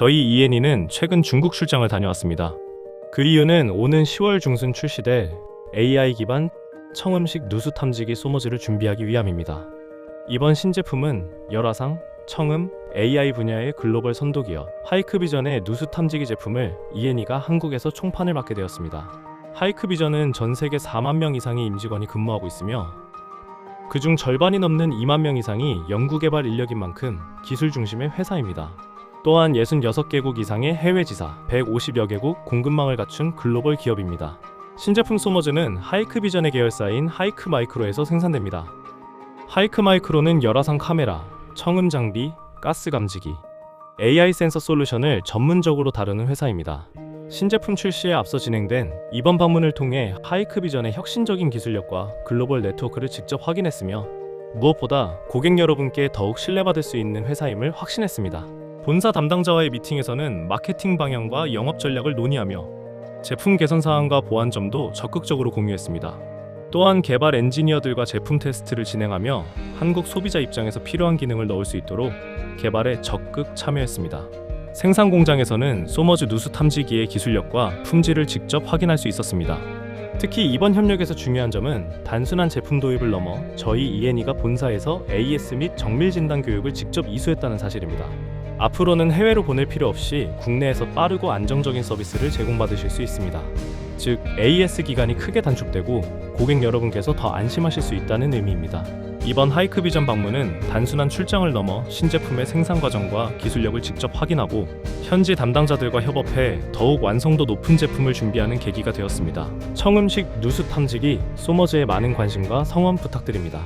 저희 이엔이는 최근 중국 출장을 다녀왔습니다. 그 이유는 오는 10월 중순 출시될 AI 기반 청음식 누수 탐지기 소머즈를 준비하기 위함입니다. 이번 신제품은 열화상, 청음, AI 분야의 글로벌 선도기업 하이크비전의 누수 탐지기 제품을 이엔이가 한국에서 총판을 맡게 되었습니다. 하이크비전은 전 세계 4만 명 이상의 임직원이 근무하고 있으며 그중 절반이 넘는 2만 명 이상이 연구개발 인력인 만큼 기술 중심의 회사입니다. 또한 66개국 이상의 해외 지사, 150여 개국 공급망을 갖춘 글로벌 기업입니다. 신제품 소머즈는 하이크 비전의 계열사인 하이크 마이크로에서 생산됩니다. 하이크 마이크로는 열화상 카메라, 청음 장비, 가스 감지기, AI 센서 솔루션을 전문적으로 다루는 회사입니다. 신제품 출시에 앞서 진행된 이번 방문을 통해 하이크 비전의 혁신적인 기술력과 글로벌 네트워크를 직접 확인했으며 무엇보다 고객 여러분께 더욱 신뢰받을 수 있는 회사임을 확신했습니다. 본사 담당자와의 미팅에서는 마케팅 방향과 영업 전략을 논의하며 제품 개선 사항과 보완 점도 적극적으로 공유했습니다. 또한 개발 엔지니어들과 제품 테스트를 진행하며 한국 소비자 입장에서 필요한 기능을 넣을 수 있도록 개발에 적극 참여했습니다. 생산 공장에서는 소머즈 누수 탐지기의 기술력과 품질을 직접 확인할 수 있었습니다. 특히 이번 협력에서 중요한 점은 단순한 제품 도입을 넘어 저희 ENE가 본사에서 AS 및 정밀 진단 교육을 직접 이수했다는 사실입니다. 앞으로는 해외로 보낼 필요 없이 국내에서 빠르고 안정적인 서비스를 제공받으실 수 있습니다. 즉 AS 기간이 크게 단축되고 고객 여러분께서 더 안심하실 수 있다는 의미입니다. 이번 하이크 비전 방문은 단순한 출장을 넘어 신제품의 생산 과정과 기술력을 직접 확인하고 현지 담당자들과 협업해 더욱 완성도 높은 제품을 준비하는 계기가 되었습니다. 청음식 누수 탐지기 소머즈의 많은 관심과 성원 부탁드립니다.